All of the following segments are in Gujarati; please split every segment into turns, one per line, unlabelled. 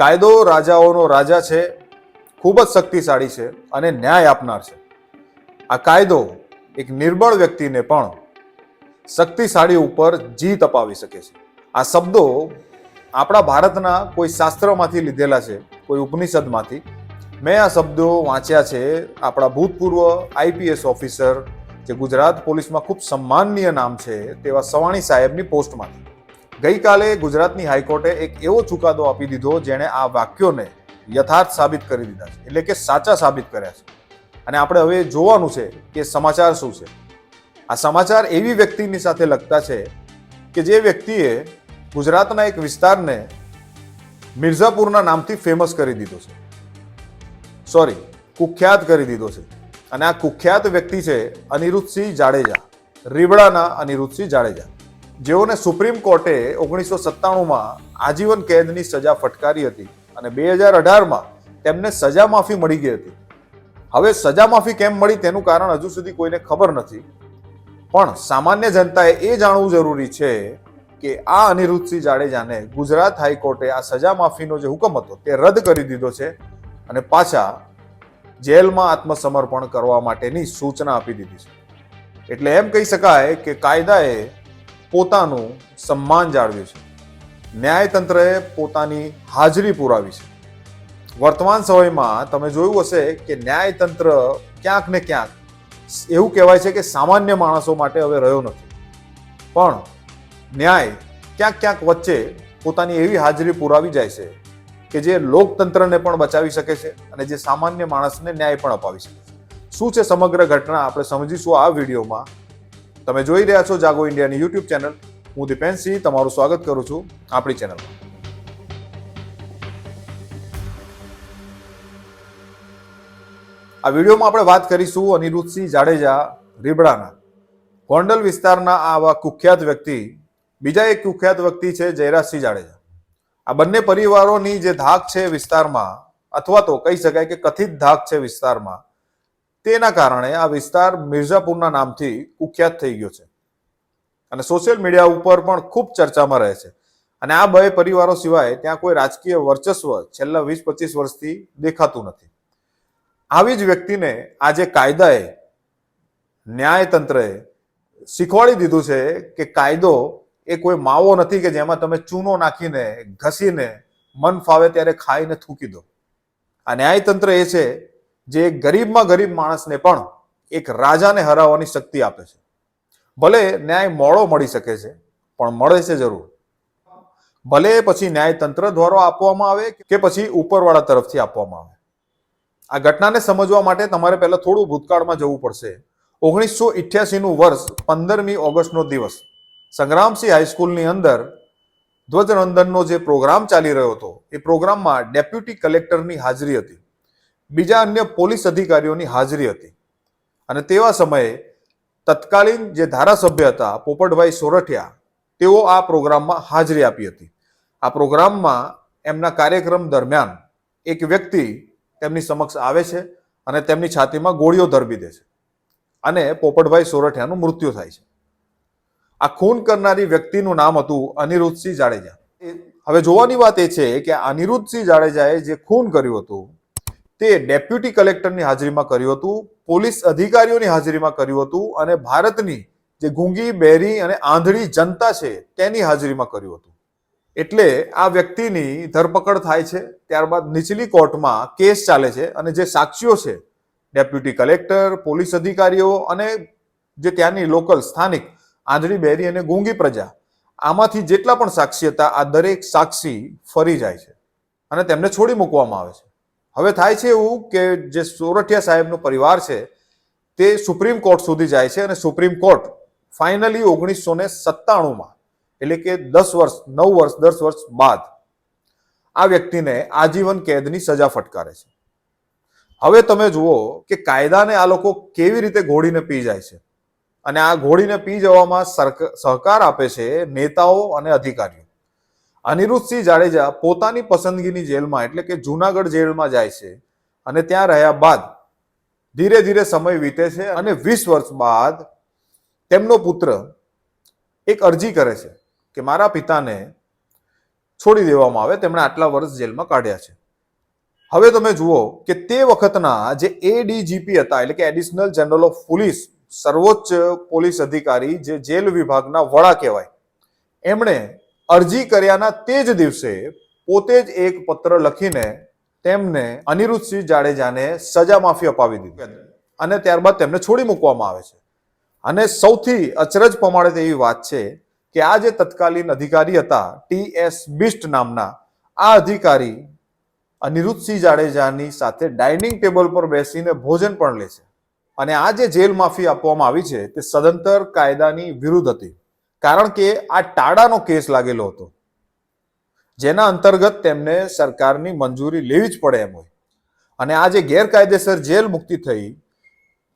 કાયદો રાજાઓનો રાજા છે, ખૂબ જ શક્તિશાળી છે અને ન્યાય આપનાર છે. આ કાયદો એક નિર્બળ વ્યક્તિને પણ શક્તિશાળી ઉપર જીત અપાવી શકે છે. આ શબ્દો આપણા ભારતના કોઈ શાસ્ત્રમાંથી લીધેલા છે, કોઈ ઉપનિષદમાંથી. મેં આ શબ્દો વાંચ્યા છે આપણા ભૂતપૂર્વ આઈપીએસ ઓફિસર, જે ગુજરાત પોલીસમાં ખૂબ સન્માનનીય નામ છે, તેવા સવાણી સાહેબની પોસ્ટમાંથી. ગઈકાલે ગુજરાતની હાઈકોર્ટે એક એવો ચુકાદો આપી દીધો જેણે આ વાક્યોને યથાર્થ સાબિત કરી દીધા છે. એટલે કે સાચા સાબિત કર્યા છે. અને આપણે હવે જોવાનું છે કે સમાચાર શું છે. આ સમાચાર એવી વ્યક્તિની સાથે લગતા છે કે જે વ્યક્તિએ ગુજરાતના એક વિસ્તારને મિર્ઝાપુરના નામથી ફેમસ કરી દીધો છે. સોરી કુખ્યાત કરી દીધો છે. અને આ કુખ્યાત વ્યક્તિ છે અનિરુદ્ધસિંહ જાડેજા. રીબડાના અનિરુદ્ધસિંહ જાડેજા. જેઓને સુપ્રીમ કોર્ટે ઓગણીસો સત્તાણુંમાં આજીવન કેદની સજા ફટકારી હતી અને બે હજાર અઢારમાં તેમને સજા માફી મળી ગઈ હતી. હવે સજા માફી કેમ મળી તેનું કારણ હજુ સુધી કોઈને ખબર નથી. પણ સામાન્ય જનતાએ એ જાણવું જરૂરી છે કે આ અનિરુદ્ધસિંહ જાડેજાને ગુજરાત હાઈકોર્ટે આ સજા માફીનો જે હુકમ હતો તે રદ કરી દીધો છે અને પાછા જેલમાં આત્મસમર્પણ કરવા માટેની સૂચના આપી દીધી છે. એટલે એમ કહી શકાય કે કાયદાએ પોતાનું સન્માન જાળવ્યું છે. ન્યાયતંત્રએ પોતાની હાજરી પુરાવી છે. વર્તમાન સમયમાં તમે જોયું હશે કે ન્યાયતંત્ર ક્યાંક ને ક્યાંક એવું કહેવાય છે કે સામાન્ય માણસો માટે હવે રહ્યો નથી. પણ ન્યાય ક્યાંક ક્યાંક વચ્ચે પોતાની એવી હાજરી પુરાવી જાય છે કે જે લોકતંત્રને પણ બચાવી શકે છે અને જે સામાન્ય માણસને ન્યાય પણ અપાવી શકે છે. શું છે સમગ્ર ઘટના? આપણે સમજીશું આ વિડીયોમાં. તમે જોઈ રહ્યા છો જાગો ઇન્ડિયાની યુટ્યુબ ચેનલ. હું દીપેનસિંહ તમારું સ્વાગત કરું છું આપણી ચેનલમાં. આ વિડીયોમાં આપણે વાત કરીશું અનિરુદ્ધસિંહ જાડેજા રીબડાના. ગોંડલ વિસ્તારના આવા કુખ્યાત વ્યક્તિ, બીજા એક કુખ્યાત વ્યક્તિ છે જયરાજસિંહ જાડેજા. આ બંને પરિવારોની જે ધાક છે વિસ્તારમાં, અથવા તો કહી શકાય કે કથિત ધાક છે વિસ્તારમાં તેના કારણે આ વિસ્તાર મિર્ઝાપુરના નામથી કુખ્યાત થઈ ગયો છે. અને સોશિયલ મીડિયા ઉપર પણ ખૂબ ચર્ચામાં રહે છે. અને આ બે પરિવારો સિવાય ત્યાં કોઈ રાજકીય વર્ચસ્વ છેલ્લા વીસ પચીસ વર્ષથી દેખાતું નથી. આવી જ વ્યક્તિને આજે કાયદાએ, ન્યાયતંત્રએ શીખવાડી દીધું છે કે કાયદો એ કોઈ માવો નથી કે જેમાં તમે ચૂનો નાખીને, ઘસીને, મન ફાવે ત્યારે ખાઈને થૂકી દો. આ ન્યાયતંત્ર એ છે જે ગરીબમાં ગરીબ માણસને પણ એક રાજાને હરાવવાની શક્તિ આપે છે. ભલે ન્યાય મોડો મળી શકે છે, પણ મળે છે જરૂર. ભલે પછી ન્યાયતંત્ર દ્વારા આપવામાં આવે કે પછી ઉપરવાળા તરફથી આપવામાં આવે. આ ઘટનાને સમજવા માટે તમારે પહેલા થોડું ભૂતકાળમાં જવું પડશે. ઓગણીસો ઇઠ્યાસીનું વર્ષ પંદરમી ઓગસ્ટનો દિવસ. સંગ્રામસિંહ હાઈસ્કૂલની અંદર ધ્વજવંદનનો જે પ્રોગ્રામ ચાલી રહ્યો હતો, એ પ્રોગ્રામમાં ડેપ્યુટી કલેક્ટરની હાજરી હતી. બીજા અન્ય પોલીસ અધિકારીઓની હાજરી હતી. અને તેવા સમયે તત્કાલીન જે ધારાસભ્ય હતા, પોપટભાઈ સોરઠિયા, તેઓ આ પ્રોગ્રામમાં હાજરી આપી હતી. આ પ્રોગ્રામમાં એમના કાર્યક્રમ દરમિયાન એક વ્યક્તિ તેમની સમક્ષ આવે છે અને તેમની છાતીમાં ગોળીઓ ધરબી દે છે અને પોપટભાઈ સોરઠિયાનું મૃત્યુ થાય છે. આ ખૂન કરનારી વ્યક્તિનું નામ હતું અનિરુદ્ધસિંહ જાડેજા. હવે જોવાની વાત એ છે કે અનિરુદ્ધસિંહ જાડેજાએ જે ખૂન કર્યું હતું તે ડેપ્યુટી કલેક્ટરની હાજરીમાં કર્યું હતું, પોલીસ અધિકારીઓની હાજરીમાં કર્યું હતું અને ભારતની જે ગુંગી બેરી અને આંધળી જનતા છે તેની હાજરીમાં કર્યું હતું. એટલે આ વ્યક્તિની ધરપકડ થાય છે, ત્યારબાદ નીચલી કોર્ટમાં કેસ ચાલે છે અને જે સાક્ષીઓ છે, ડેપ્યુટી કલેક્ટર, પોલીસ અધિકારીઓ અને જે ત્યાંની લોકલ સ્થાનિક આંધળી, બેરી અને ગુંગી પ્રજા, આમાંથી જેટલા પણ સાક્ષી હતા, આ દરેક સાક્ષી ફરી જાય છે અને તેમને છોડી મૂકવામાં આવે છે. હવે થાય છે એવું કે જે સોરઠિયા સાહેબનો પરિવાર છે, તે સુપ્રીમ કોર્ટ સુધી જાય છે અને સુપ્રીમ કોર્ટ ફાઇનલી ઓગણીસો ને સત્તાણુંમાં, એટલે કે દસ વર્ષ, નવ વર્ષ, દસ વર્ષ બાદ આ વ્યક્તિને આજીવન કેદની સજા ફટકારે છે. હવે તમે જુઓ કે કાયદાને આ લોકો કેવી રીતે ઘોડીને પી જાય છે. અને આ ઘોડીને પી જવામાં સહકાર આપે છે નેતાઓ અને અધિકારીઓ. અનિરુદ્ધસિંહ જાડેજા પોતાની પસંદગીની જેલમાં, એટલે કે જુનાગઢ જેલમાં જાય છે અને ત્યાં રહ્યા બાદ ધીરે ધીરે સમય વીતે છે અને વીસ વર્ષ બાદ તેમનો પુત્ર એક અરજી કરે છે કે મારા પિતાને છોડી દેવામાં આવે, તેમણે આટલા વર્ષ જેલમાં કાઢ્યા છે. હવે તમે જુઓ કે તે વખતના જે એડીજીપી હતા, એટલે કે એડિશનલ જનરલ ઓફ પોલીસ સર્વોચ્ચ પોલીસ અધિકારી જે જેલ વિભાગના વડા કહેવાય, એમણે અરજી કર્યાના તે જ દિવસે પોતે જ એક પત્ર લખીને તેમને અનિરુદ્ધસિંહ જાડેજાને સજા માફી અપાવી દીધી અને ત્યારબાદ તેમને છોડી મૂકવામાં આવે છે. અને સૌથી અચરજ પમાડે તેવી વાત છે કે આ જે તત્કાલીન અધિકારી હતા, ટી એસ બિસ્ટ નામના, આ અધિકારી અનિરુદ્ધસિંહ જાડેજાની સાથે ડાઇનિંગ ટેબલ પર બેસીને ભોજન પણ લે છે. અને આ જે જેલ માફી આપવામાં આવી છે તે સદંતર કાયદાની વિરુદ્ધ હતી. કારણ કે આ ટાડાનો કેસ લાગેલો હતો. જેના અંતર્ગત તેમને સરકારની મંજૂરી લેવી જ પડે એમ હોય. અને આ જે ગેરકાયદેસર જેલ મુક્તિ થઈ,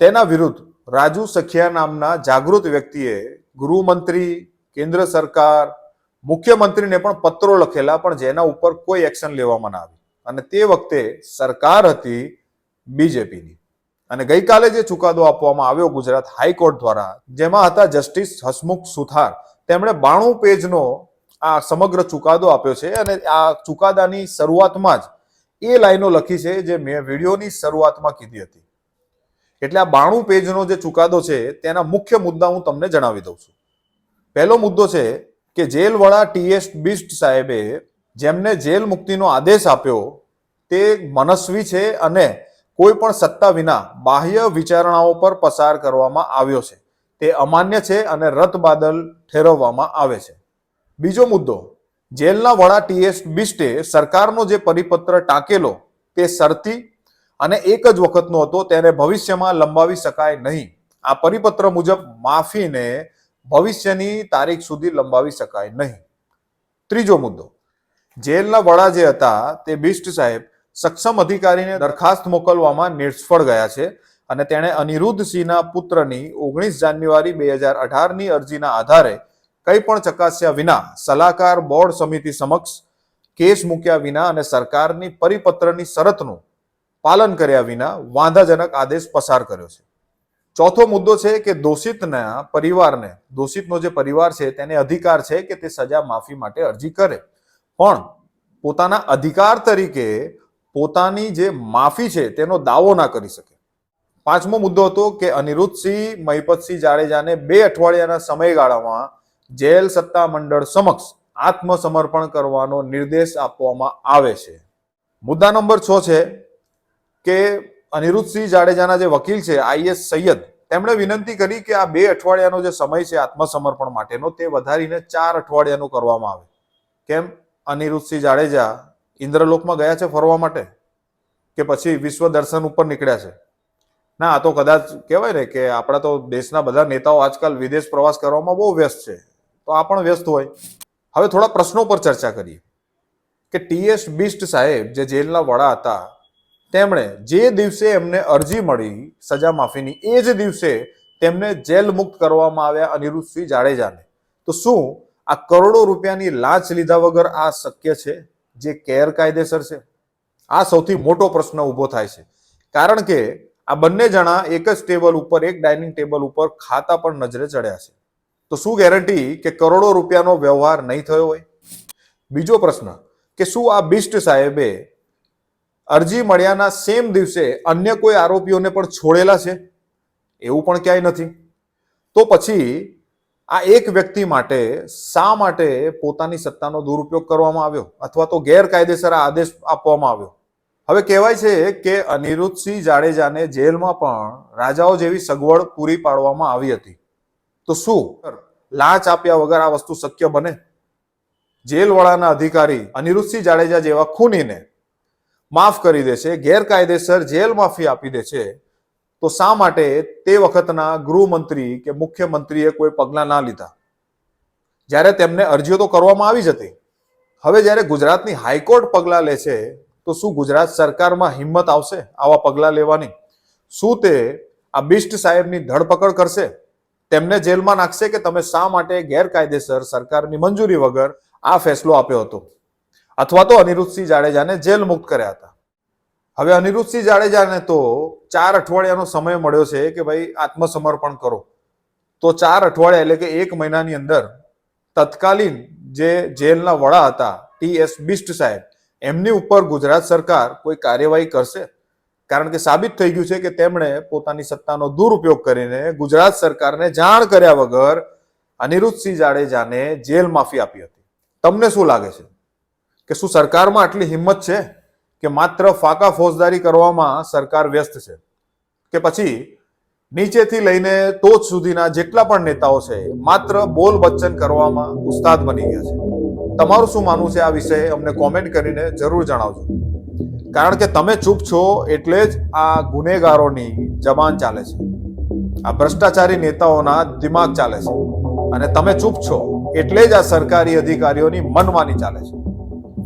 તેના વિરુદ્ધ રાજુ સખિયા નામના જાગૃત વ્યક્તિએ ગૃહમંત્રી, કેન્દ્ર સરકાર, મુખ્યમંત્રીને પણ પત્રો લખેલા, પણ જેના ઉપર કોઈ એક્શન લેવામાં ના આવી. અને તે વખતે સરકાર હતી બીજેપીની. અને ગઈકાલે જે ચુકાદો આપવામાં આવ્યો ગુજરાત હાઈકોર્ટ દ્વારા, જેમાં હતા જસ્ટિસ હસમુખ સુથાર. તેમણે બાણું પેજનો આ સમગ્ર ચુકાદો આપ્યો છે અને આ ચુકાદાની શરૂઆતમાં જ એ લાઈનો લખી છે જે મેં વિડીયોની શરૂઆતમાં કીધી હતી. એટલે આ બાણું પેજનો જે ચુકાદો છે તેના મુખ્ય મુદ્દા હું તમને જણાવી દઉં છું. પહેલો મુદ્દો છે કે જેલ વડા ટીએસ બિસ્ટ સાહેબે જેમને જેલ મુક્તિનો આદેશ આપ્યો તે મનસ્વી છે અને કોઈ પણ સત્તા વિના બાહ્ય વિચારણાઓ પર પસાર કરવામાં આવ્યો છે. તે અમાન્ય છે અને રદ બાદલ ઠેરવવામાં આવે છે. બીજો મુદ્દો, જેલના વડા ટીએસ બિસ્ટે સરકારનો જે પરિપત્ર ટાંકેલો તે શરતી અને એક જ વખતનો હતો, તેને ભવિષ્યમાં લંબાવી શકાય નહીં. આ પરિપત્ર મુજબ માફીને ભવિષ્યની તારીખ સુધી લંબાવી શકાય નહીં. ત્રીજો મુદ્દો, જેલના વડા જે હતા તે બિસ્ટ સાહેબ સક્ષમ અધિકારીને દરખાસ્ત મોકલવામાં નિષ્ફળ ગયા છે અને તેણે અનિરુદ્ધ સિંહના પુત્રની ઓગણીસ જાન્યુઆરી બે હજાર અઢારની અરજીના આધારે કંઈ પણ ચકાસ્યા વિના સલાહકાર બોર્ડ સમિતિ સમક્ષ કેસ મૂક્યા વિના અને સરકારની પરિપત્રની શરતનું પાલન કર્યા વિના વાંધાજનક આદેશ પસાર કર્યો છે. ચોથો મુદ્દો છે કે દોષિતના પરિવારને, દોષિતનો જે પરિવાર છે તેને અધિકાર છે કે તે સજા માફી માટે અરજી કરે. પણ પોતાના અધિકાર તરીકે પોતાની જે માફી છે તેનો દાવો ના કરી શકે. પાંચમો મુદ્દો હતો કે અનિરુદ્ધસિંહ, મહિપતસિંહ જાડેજાને બે અઠવાડિયાના સમયગાળામાં જેલ સત્તા મંડળ સમક્ષ આત્મસમર્પણ કરવાનો નિર્દેશ આપવામાં આવે છે. મુદ્દા નંબર છ છે કે અનિરુદ્ધસિંહ જાડેજાના જે વકીલ છે આઈએસ સૈયદ, તેમણે વિનંતી કરી કે આ બે અઠવાડિયાનો જે સમય છે આત્મસમર્પણ માટેનો તે વધારીને ચાર અઠવાડિયાનો કરવામાં આવે. કેમ? અનિરુદ્ધસિંહ જાડેજા ઇન્દ્રલોકમાં ગયા છે ફરવા માટે કે પછી વિશ્વ દર્શન ઉપર નીકળ્યા છે? ના, આ તો કદાચ કહેવાય ને કે આપણા તો દેશના બધા નેતાઓ આજકાલ વિદેશ પ્રવાસ કરવામાં બહુ વ્યસ્ત છે. તો આ પણ વ્યસ્ત હોય. હવે થોડા પ્રશ્નો પર ચર્ચા કરીએ. કે ટીએસ બિસ્ટ સાહેબ જે જેલના વડા હતા, તેમણે જે દિવસે એમને અરજી મળી સજા માફીની, એ જ દિવસે તેમને જેલ મુક્ત કરવામાં આવ્યા અનિરુદ્ધસિંહ જાડેજાને. તો શું આ કરોડો રૂપિયાની લાંચ લીધા વગર આ શક્ય છે? જે ગેરકાયદેસર છે? આ સૌથી મોટો પ્રશ્ન ઊભો થાય છે. કારણ કે આ બંને જણા એક જ ટેબલ ઉપર, એક ડાઇનિંગ ટેબલ ઉપર ખાતા પણ નજરે ચડ્યા છે. તો શું ગેરંટી કે કરોડો રૂપિયાનો વ્યવહાર નહીં થયો હોય? બીજો પ્રશ્ન, કે શું આ બિસ્ટ સાહેબે અરજી મળ્યાના સેમ દિવસે અન્ય કોઈ આરોપીઓને પણ છોડેલા છે? એવું પણ ક્યાંય નથી. તો પછી આ એક વ્યક્તિ માટે શા માટે પોતાની સત્તાનો દુરુપયોગ કરવામાં આવ્યો? અથવા તો ગેરકાયદેસર આદેશ આપવામાં આવ્યો? હવે કહેવાય છે કે અનિરુદ્ધસિંહ જાડેજાને જેલમાં પણ રાજાઓ જેવી સગવડ પૂરી પાડવામાં આવી હતી. તો શું? લાંચ આપ્યા વગર આ વસ્તુ શક્ય બને? જેલવાળાના અધિકારી અનિરુદ્ધસિંહ જાડેજા જેવા ખૂનીને માફ કરી દે છે ગેરકાયદેસર જેલ માફી આપી દે છે તો શા માટે તે વખતના ગૃહમંત્રી કે મુખ્યમંત્રીએ કોઈ પગલાં ના લીધા? જ્યારે તેમને અરજીઓ તો કરવામાં આવી જ હતી. હવે જ્યારે ગુજરાતની હાઈકોર્ટ પગલાં લે છે, તો શું ગુજરાત સરકારમાં હિંમત આવશે આવા પગલાં લેવાની? શું તે આ બિસ્ટ સાહેબની ધરપકડ કરશે? તેમને જેલમાં નાખશે કે તમે શા માટે ગેરકાયદેસર સરકારની મંજૂરી વગર આ ફેસલો આપ્યો હતો? અથવા તો અનિરુદ્ધસિંહ જાડેજાને જેલ મુક્ત કર્યા હતા? હવે અનિરુદ્ધસિંહ જાડેજાને તો ચાર અઠવાડિયાનો સમય મળ્યો છે કે ભાઈ આત્મસમર્પણ કરો. તો ચાર અઠવાડિયા એટલે કે એક મહિનાની અંદર તત્કાલીન જે જેલના વડા હતા, ટી એસ બિસ્ટ સાહેબ, એમની ઉપર ગુજરાત સરકાર કોઈ કાર્યવાહી કરશે? કારણ કે સાબિત થઈ ગયું છે કે તેમણે પોતાની સત્તાનો દુરુપયોગ કરીને ગુજરાત સરકારને જાણ કર્યા વગર અનિરુદ્ધસિંહ જાડેજાને જેલ માફી આપી હતી. તમને શું લાગે છે? કે શું સરકારમાં આટલી હિંમત છે? કે માત્ર ફાકા ફોજદારી કરવામાં સરકાર વ્યસ્ત છે. કે પછી નીચેથી લઈને ટોચ સુધીના જેટલા પણ નેતાઓ છે, માત્ર બોલ વચન કરવામાં ઉસ્તાદ બની ગયા છે. તમારું શું માનવું છે આ વિશે અમને કોમેન્ટ કરીને જરૂર જણાવજો. કારણ કે તમે ચૂપ છો એટલે જ આ ગુનેગારોની જબાન ચાલે છે. આ ભ્રષ્ટાચારી નેતાઓના દિમાગ ચાલે છે. અને તમે ચૂપ છો એટલે જ આ સરકારી અધિકારીઓની મનમાની ચાલે છે.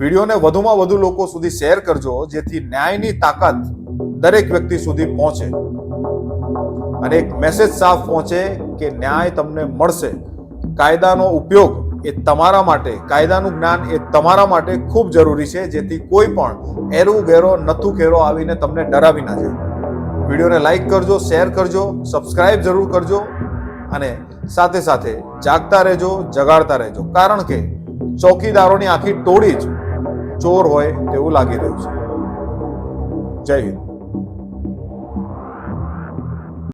વિડીયોને વધુમાં વધુ લોકો સુધી શેર કરજો, જેથી ન્યાયની તાકાત દરેક વ્યક્તિ સુધી પહોંચે. અને એક મેસેજ સાફ પહોંચે કે ન્યાય તમને મળશે. કાયદાનો ઉપયોગ એ તમારા માટે, કાયદાનું જ્ઞાન એ તમારા માટે ખૂબ જરૂરી છે, જેથી કોઈ પણ એરું ઘેરો, નથુ ઘેરો આવીને તમને ડરાવી ના જાય. વિડીયોને લાઈક કરજો, શેર કરજો સબસ્ક્રાઈબ જરૂર કરજો અને સાથે સાથે જાગતા રહેજો, જગાડતા રહેજો. કારણ કે ચોકીદારોની આખી ટોળી જ ચોર હોય તેવું લાગી રહ્યું છે. જય હિન્દ.